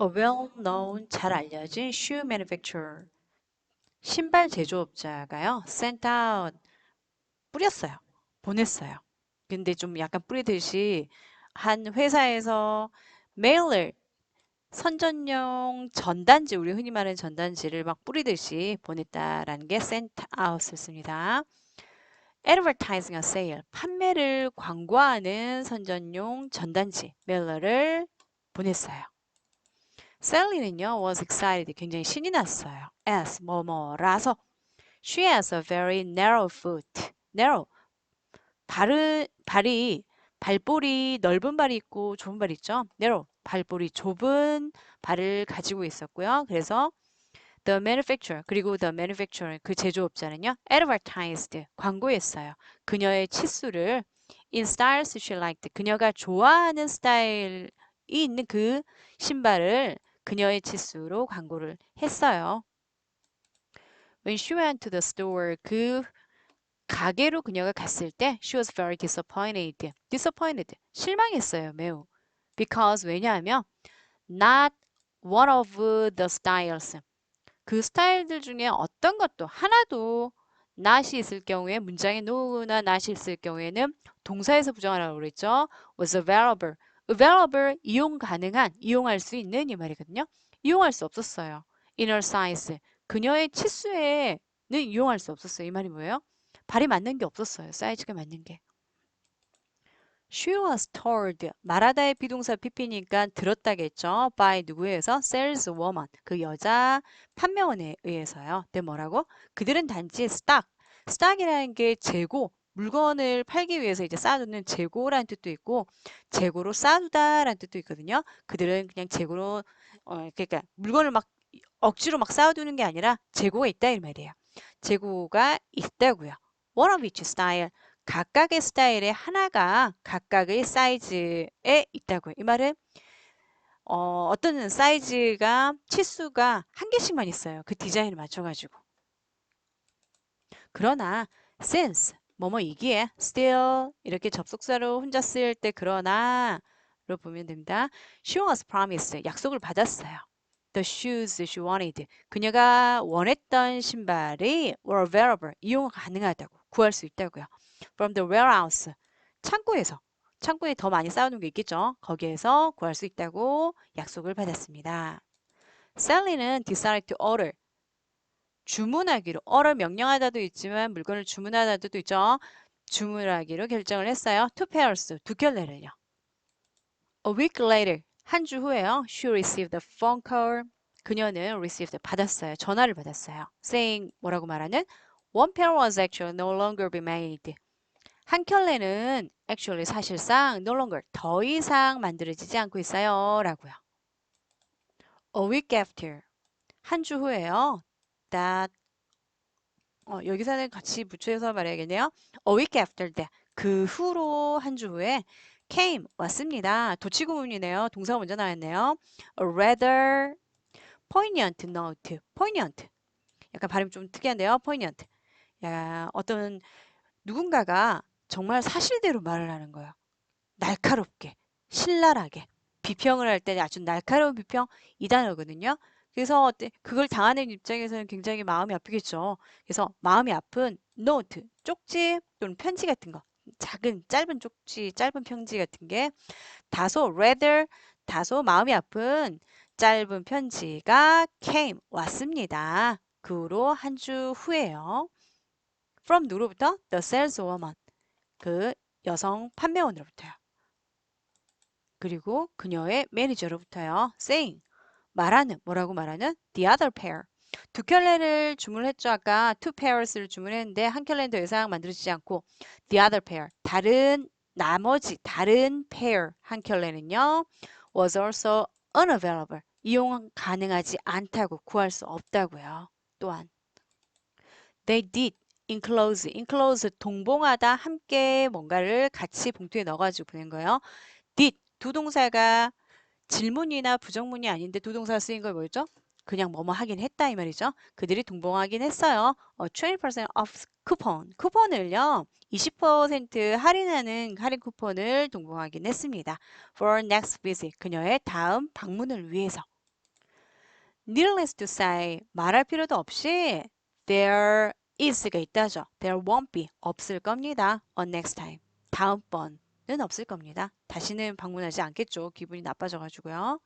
A well-known, 잘 알려진 shoe manufacturer. 신발 제조업자가요. sent out, 뿌렸어요. 보냈어요. 근데 좀 약간 뿌리듯이 한 회사에서 메일을 선전용 전단지, 우리 흔히 말하는 전단지를 막 뿌리듯이 보냈다라는 게 sent out였습니다. advertising a sale, 판매를 광고하는 선전용 전단지, 메일러를 보냈어요. Sally는요, was excited, 굉장히 신이 났어요. as, 뭐뭐라서. She has a very narrow foot. narrow. 발은, 발이, 발볼이 넓은 발이 있고 좁은 발이 있죠. narrow. 발볼이 좁은 발을 가지고 있었고요. 그래서 the manufacturer 그리고 the manufacturer 그 제조업자는요 advertised 광고했어요. 그녀의 치수를 in styles she liked 그녀가 좋아하는 스타일이 있는 그 신발을 그녀의 치수로 광고를 했어요. When she went to the store 그 가게로 그녀가 갔을 때 she was very disappointed. disappointed. 실망했어요. 매우. because 왜냐하면 not one of the styles 그 스타일들 중에 어떤 것도 하나도 not이 있을 경우에 문장에 no나 not이 있을 경우에는 동사에서 부정하라고 그랬죠. was available. Available 이용 가능한 이용할 수 있는 이 말이거든요. 이용할 수 없었어요. inner size 그녀의 치수에는 이용할 수 없었어요. 이 말이 뭐예요? 발이 맞는 게 없었어요. 사이즈가 맞는 게. She was told 말하다의 비동사 PP니까 들었다겠죠. by 누구에서 saleswoman 그 여자 판매원에 의해서요. 근데 뭐라고? 그들은 단지 stock stock이라는 게 재고 물건을 팔기 위해서 이제 쌓아두는 재고라는 뜻도 있고 재고로 쌓아두다라는 뜻도 있거든요. 그들은 그냥 재고로 어 그러니까 물건을 막 억지로 막 쌓아두는 게 아니라 재고가 있다 이 말이에요. 재고가 있다고요. One of each style 각각의 스타일의 하나가 각각의 사이즈에 있다고요. 이 말은 어, 어떤 사이즈가 치수가 한 개씩만 있어요. 그 디자인을 맞춰가지고. 그러나 since 뭐뭐이기에 still 이렇게 접속사로 혼자 쓸 때 그러나 로 보면 됩니다. She was promised 약속을 받았어요. The shoes she wanted 그녀가 원했던 신발이 were available 이용 가능하다고 구할 수 있다고요. from the warehouse 창고에서 창고에 더 많이 쌓아놓은 게 있겠죠. 거기에서 구할 수 있다고 약속을 받았습니다. Sally는 decided to order 주문하기로 order 명령하다도 있지만 물건을 주문하다도 있죠. 주문하기로 결정을 했어요. two pairs 두 켤레를요. A week later 한 주 후에요. She received a phone call. 그녀는 received 받았어요. 전화를 받았어요. saying 뭐라고 말하는 one pair was actually no longer be made. 한 켤레는 actually 사실상 no longer 더 이상 만들어지지 않고 있어요. 라고요. A week after 한 주 후에요. That 어, 여기서는 같이 붙여서 말해야겠네요. A week after that 그 후로 한 주 후에 came 왔습니다. 도치구문이네요. 동사가 먼저 나왔네요. A rather poignant note. poignant. 약간 발음 좀 특이한데요. poignant. 야, 어떤 누군가가 정말 사실대로 말을 하는 거예요. 날카롭게, 신랄하게. 비평을 할 때 아주 날카로운 비평 이 단어거든요. 그래서 그걸 당하는 입장에서는 굉장히 마음이 아프겠죠. 그래서 마음이 아픈 노트, 쪽지 또는 편지 같은 거. 작은 짧은 쪽지, 짧은 편지 같은 게 다소 rather 다소 마음이 아픈 짧은 편지가 came 왔습니다. 그 후로 한 주 후에요. from 누구로부터? the saleswoman 그 여성 판매원으로부터요. 그리고 그녀의 매니저로부터요. saying 말하는 뭐라고 말하는 the other pair 두 켤레를 주문했죠. 아까 two pairs를 주문했는데 한 켤레는 더 이상 만들어지지 않고 the other pair 다른 나머지 다른 pair 한 켤레는요. was also unavailable 이용 가능하지 않다고 구할 수 없다고요. 또한 they did enclose, enclose 동봉하다 함께 뭔가를 같이 봉투에 넣어가지고 보낸 거예요. did 두 동사가 질문이나 부정문이 아닌데 두 동사가 쓰인 거 뭐였죠? 그냥 뭐뭐 하긴 했다 이 말이죠. 그들이 동봉하긴 했어요. 어, 20% off 쿠폰, 쿠폰을요. 20% 할인하는 할인 쿠폰을 동봉하긴 했습니다. For next visit, 그녀의 다음 방문을 위해서. needless to say 말할 필요도 없이 there is가 있다죠. there won't be 없을 겁니다. on next time 다음번은 없을 겁니다. 다시는 방문하지 않겠죠. 기분이 나빠져가지고요.